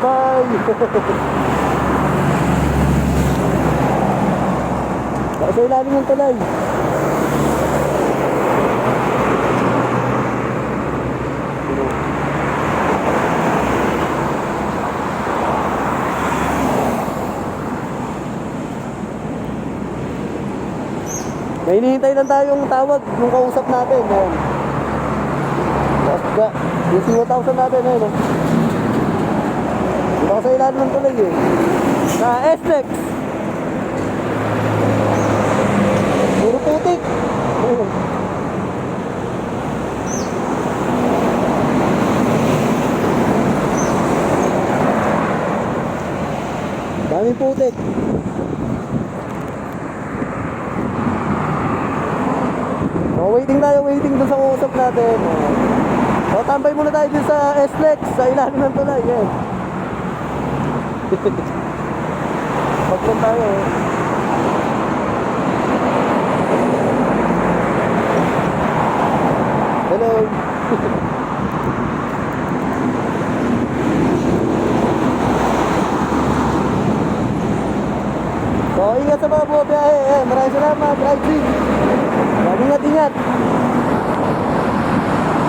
tambay. Sa ilalim ng tulay. May hinihintay lang tayong tawag yung kausap natin. Ayan. Basta, yung 0,000 natin, oh. Dito ako sa ilalim ng tulay eh. Sa SLEX. Puro putik. Ayun. Daming putik. Oh, waiting tayo, waiting dun sa usap natin. Oh. So, tambay muna tayo dun sa SLEX, sa ilalim ng tulay. Yan. Pagpun tayo. eh. Hello. So, ingat sa mga buwabiyahe. Eh, maraming salamat. Drive safe. Ingat, ingat.